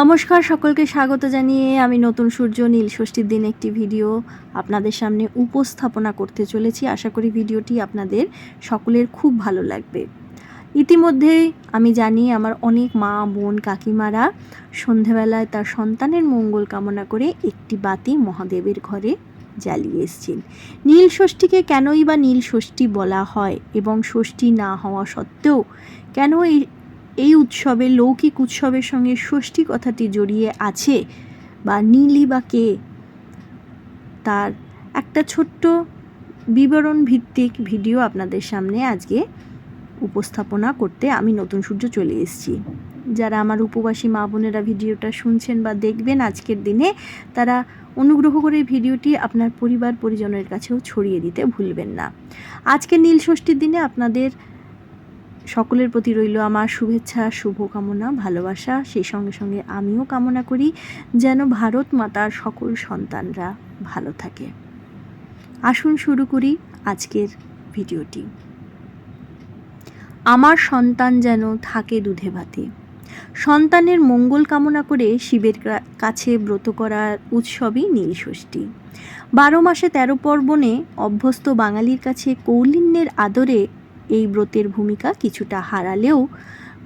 নমস্কার, সকলকে স্বাগত জানিয়ে আমি নতুন সূর্য, নীল ষষ্ঠীর দিন একটি ভিডিও আপনাদের সামনে উপস্থাপনা করতে চলেছি। আশা করি ভিডিওটি আপনাদের সকলের খুব ভালো লাগবে। ইতিমধ্যেই আমি জানি আমার অনেক মা, বোন, কাকিমারা সন্ধেবেলায় তার সন্তানের মঙ্গল কামনা করে একটি বাতি মহাদেবের ঘরে জ্বালিয়ে এসছেন। নীল ষষ্ঠীকে কেনই বা নীল ষষ্ঠী বলা হয় এবং ষষ্ঠী না হওয়া সত্ত্বেও কেন এই এই উৎসবে লৌকিক উৎসবের সঙ্গে ষষ্ঠী কথাটি জড়িয়ে আছে বা নীলি বা কে? তার একটা ছোট্ট বিবরণ ভিত্তিক ভিডিও আপনাদের সামনে আজকে উপস্থাপনা করতে আমি নতুন সূর্য চলে এসেছি। যারা আমার উপবাসী মা বোনেরা ভিডিওটা শুনছেন বা দেখবেন আজকের দিনে, তারা অনুগ্রহ করে ভিডিওটি আপনার পরিবার পরিজনের কাছেও ছড়িয়ে দিতে ভুলবেন না। আজকে নীল ষষ্ঠীর দিনে আপনাদের সকলের প্রতি রইল আমার শুভেচ্ছা, শুভকামনা, ভালোবাসা। সেই সঙ্গে সঙ্গে আমিও কামনা করি যেন ভারত মাতার সকল সন্তানরা ভালো থাকে। আসুন শুরু করি আজকের ভিডিওটি। আমার সন্তান যেন থাকে দুধে ভাতে। সন্তানের মঙ্গল কামনা করে শিবের কাছে ব্রত করার উৎসবই নীলষষ্ঠী বারো মাসে তেরো পর্বণে অভ্যস্ত বাঙালির কাছে কৌলিন্যের আদরে এই ব্রতের ভূমিকা কিছুটা হারালেও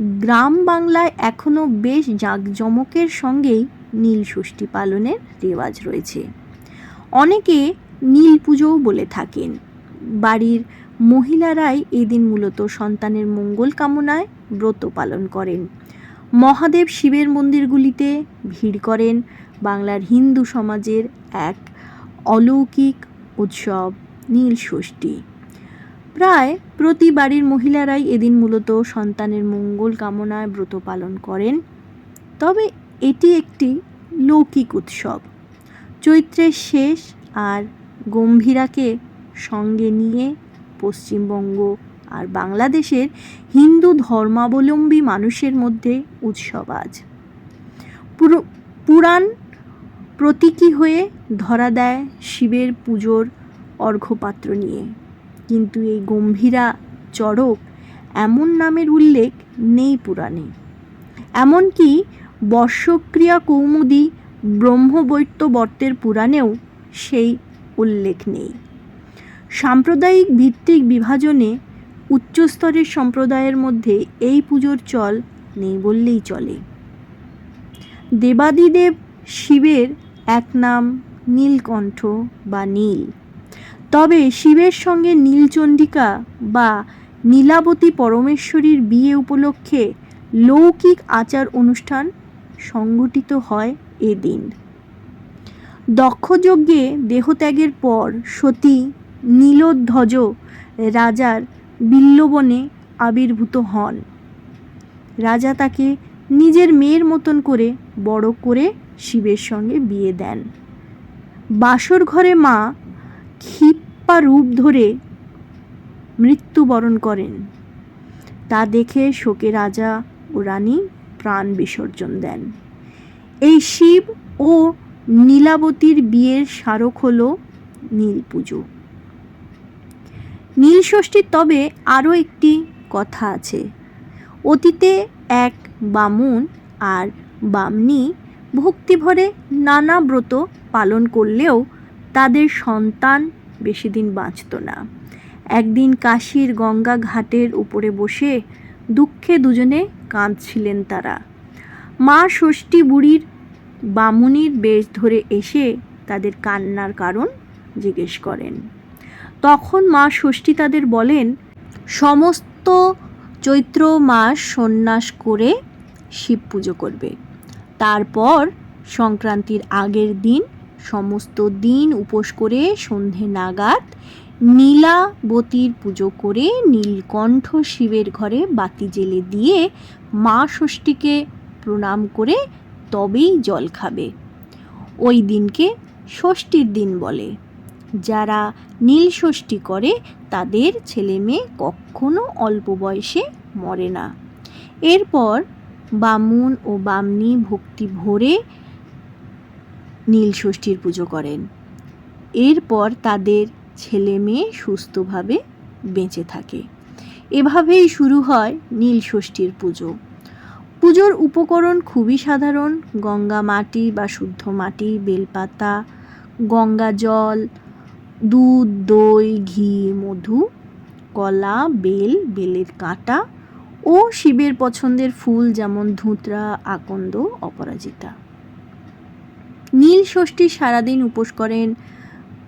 গ্রাম বাংলায় এখনও বেশ জাঁকজমকের সঙ্গেই নীল ষষ্ঠী পালনের রেওয়াজ রয়েছে। অনেকে নীল পুজোও বলে থাকেন। বাড়ির মহিলারাই এদিন মূলত সন্তানের মঙ্গল কামনায় ব্রত পালন করেন। মহাদেব শিবের মন্দিরগুলিতে ভিড় করেন বাংলার হিন্দু সমাজের এক অলৌকিক উৎসব নীল ষষ্ঠী। প্রায় প্রতি বাড়ির মহিলারাই এদিন মূলত সন্তানের মঙ্গল কামনায় ব্রত পালন করেন। তবে এটি একটি লৌকিক উৎসব। চৈত্রের শেষ আর গম্ভীরাকে সঙ্গে নিয়ে পশ্চিমবঙ্গ আর বাংলাদেশের হিন্দু ধর্মাবলম্বী মানুষের মধ্যে উৎসব আজ। পুরো- পুরাণ প্রতীকী হয়ে ধরা দেয় শিবের পুজোর অর্ঘ্যপাত্র নিয়ে। কিন্তু এই গম্ভীরা চড়ক এমন নামের উল্লেখ নেই পুরাণে। এমনকি বর্ষক্রিয়া কৌমুদী ব্রহ্মবৈত্য বর্তের পুরাণেও সেই উল্লেখ নেই। সাম্প্রদায়িক ভিত্তিক বিভাজনে উচ্চস্তরের সম্প্রদায়ের মধ্যে এই পুজোর চল নেই বললেই চলে। দেবাদিদেব শিবের এক নাম নীলকণ্ঠ বা নীল। তবে শিবের সঙ্গে নীলচণ্ডিকা বা নীলাবতী পরমেশ্বরীর বিয়ে উপলক্ষে লৌকিক আচার অনুষ্ঠান সংগঠিত হয় এদিন। দক্ষযজ্ঞে দেহত্যাগের পর সতী নীলধ্বজ রাজার বিল্লবনে আবির্ভূত হন। রাজা তাকে নিজের মেয়ের মতন করে বড় করে শিবের সঙ্গে বিয়ে দেন। বাসর ঘরে মা ক্ষিপ্পা রূপ ধরে মৃত্যুবরণ করেন। তা দেখে শোকে রাজা ও রানী প্রাণ বিসর্জন দেন। এই শিব ও নীলাবতীর বিয়ের স্মারক হল নীল পুজো। নীল ষষ্ঠীর তবে আরও একটি কথা আছে। অতীতে এক বামুন আর বামনি ভক্তিভরে নানা ব্রত পালন করলেও তাদের সন্তান বেশি দিন বাঁচত না। একদিন কাশীর গঙ্গা ঘাটের উপরে বসে দুঃখে দুজনে কাঁদছিলেন তারা। মা ষষ্ঠী বুড়ির বামুনির বেশ ধরে এসে তাদের কান্নার কারণ জিজ্ঞেস করেন। তখন মা ষষ্ঠী তাদের বলেন, সমস্ত চৈত্র মাস সন্ন্যাস করে শিব পুজো করবে। তারপর সংক্রান্তির আগের দিন সমস্ত দিন উপোস করে সন্ধে নাগাদ নীলাবতীর পুজো করে নীলকণ্ঠ শিবের ঘরে বাতি জেলে দিয়ে মা ষষ্ঠীকে প্রণাম করে তবেই জল খাবে। ওই দিনকে ষষ্ঠীর দিন বলে। যারা নীল ষষ্ঠী করে, তাদের ছেলে মেয়ে কখনো অল্প বয়সে মরে না। এরপর বামুন ও বামনি ভক্তি ভরে নীল ষষ্ঠীর পুজো করেন। এরপর তাদের ছেলে মেয়ে সুস্থভাবে বেঁচে থাকে। এভাবেই শুরু হয় নীল ষষ্ঠীর পুজো। পুজোর উপকরণ খুবই সাধারণ, গঙ্গা মাটি বা শুদ্ধ মাটি, বেলপাতা, গঙ্গা জল, দুধ, দই, ঘি, মধু, কলা, বেল, বেলের কাঁটা ও শিবের পছন্দের ফুল যেমন ধুতরা, আকন্দ, অপরাজিতা। নীল ষষ্ঠী সারাদিন উপোস করেন।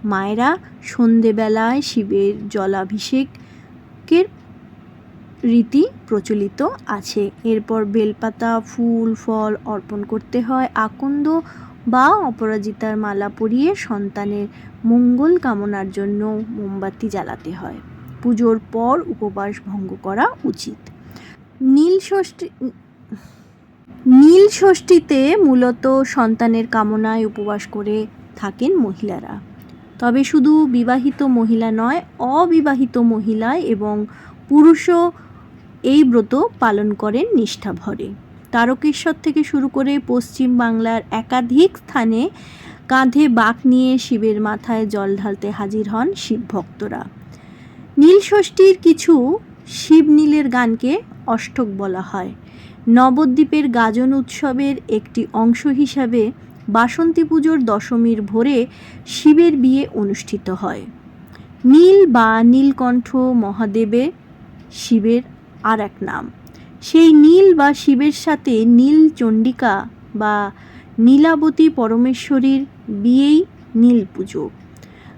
মায়েরা সন্ধেবেলায় শিবের জলাভিষেকের রীতি প্রচলিত আছে। এরপর বেলপাতা, ফুল, ফল অর্পণ করতে হয়। আকন্দ বা অপরাজিতার মালা পরিয়ে সন্তানের মঙ্গল কামনার জন্য মোমবাতি জ্বালাতে হয়। পুজোর পর উপবাস ভঙ্গ করা উচিত। নীল ষষ্ঠী নীল ষষ্ঠীতে মূলত সন্তানের কামনায় উপবাস করে থাকেন মহিলারা। তবে শুধু বিবাহিত মহিলা নয়, অবিবাহিত মহিলা এবং পুরুষও এই ব্রত পালন করেন নিষ্ঠাভরে। তারকেশ্বর থেকে শুরু করে পশ্চিম বাংলার একাধিক স্থানে কাঁধে বাঁক নিয়ে শিবের মাথায় জল ঢালতে হাজির হন শিব ভক্তরা নীলষষ্ঠীর কিছু শিব নীলের গানকে অষ্টক বলা হয়। নবদ্বীপের গাজন উৎসবের একটি অংশ হিসাবে বাসন্তী পুজোর দশমীর ভোরে শিবের বিয়ে অনুষ্ঠিত হয়। নীল বা নীলকণ্ঠ মহাদেবে শিবের আর এক নাম। সেই নীল বা শিবের সাথে নীল চণ্ডিকা বা নীলাবতী পরমেশ্বরীর বিয়েই নীল পুজো।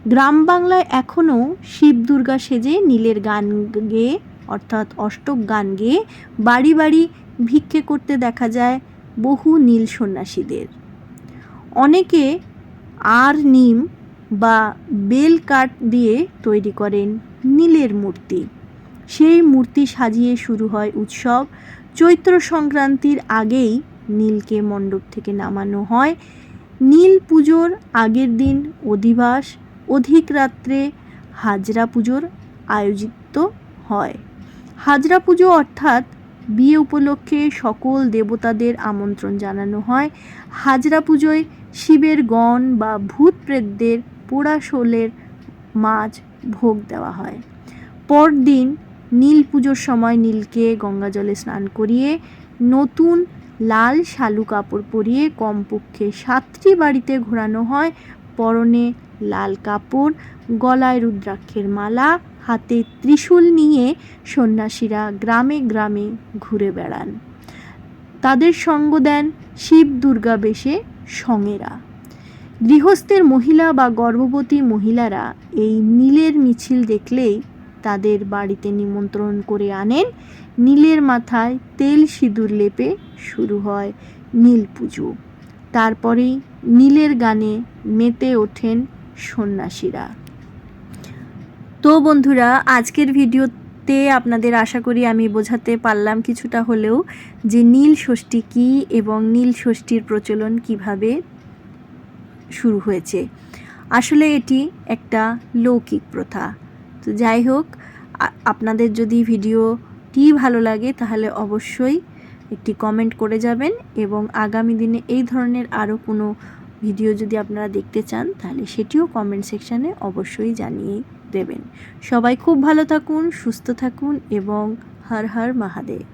গ্রাম বাংলায় এখনও শিব দুর্গা সেজে নীলের গান গেয়ে অর্থাৎ অষ্টক গান গেয়ে বাড়ি বাড়ি ভিক্ষে করতে দেখা যায় বহু নীল সন্ন্যাসীদের। অনেকে আর নিম বা বেল কাঠ দিয়ে তৈরি করেন নীলের মূর্তি। সেই মূর্তি সাজিয়ে শুরু হয় উৎসব। চৈত্র সংক্রান্তির আগেই নীলকে মণ্ডপ থেকে নামানো হয়। নীল পুজোর আগের দিন অধিবাস, অধিক রাত্রে হাজরা পুজোর আয়োজিত হয়। হাজরা পুজো অর্থাৎ বিয়ে উপলক্ষে সকল দেবতাদের আমন্ত্রণ জানানো হয়। হাজরা পুজোয় শিবের গণ বা ভূত প্রেতদের পোড়া মাছ ভোগ দেওয়া হয়। পরদিন নীল পুজোর সময় নীলকে গঙ্গা জলে স্নান করিয়ে নতুন লাল শালু কাপড় পরিয়ে কমপক্ষে সাতটি বাড়িতে ঘোরানো হয়। পরনে লাল কাপড়, গলায় রুদ্রাক্ষের মালা, হাতে ত্রিশূল নিয়ে সন্ন্যাসীরা গ্রামে গ্রামে ঘুরে বেড়ান। তাদের সঙ্গ দেন শিব দুর্গা বেশে সঙেরা গৃহস্থের মহিলা বা গর্ভবতী মহিলারা এই নীলের মিছিল দেখলেই তাদের বাড়িতে নিমন্ত্রণ করে আনেন। নীলের মাথায় তেল সিঁদুর লেপে শুরু হয় নীল পুজো। তারপরেই নীলের গানে মেতে ওঠেন সন্ন্যাসীরা। তো বন্ধুরা, আজকের ভিডিওতে আপনাদের আশা করি আমি বোঝাতে পারলাম কিছুটা হলেও যে নীল ষষ্ঠী কী এবং নীল ষষ্ঠীর প্রচলন কীভাবে শুরু হয়েছে। আসলে এটি একটা লৌকিক প্রথা। তো যাই হোক আপনাদের যদি ভিডিওটি ভালো লাগে তাহলে অবশ্যই একটি কমেন্ট করে যাবেন এবং আগামী দিনে এই ধরনের আরও কোনো ভিডিও যদি আপনারা দেখতে চান, তাহলে সেটিও কমেন্ট সেকশানে অবশ্যই জানিয়ে দেবেন। সবাই খুব ভালো থাকুন, সুস্থ থাকুন এবং হর হর মহাদেব।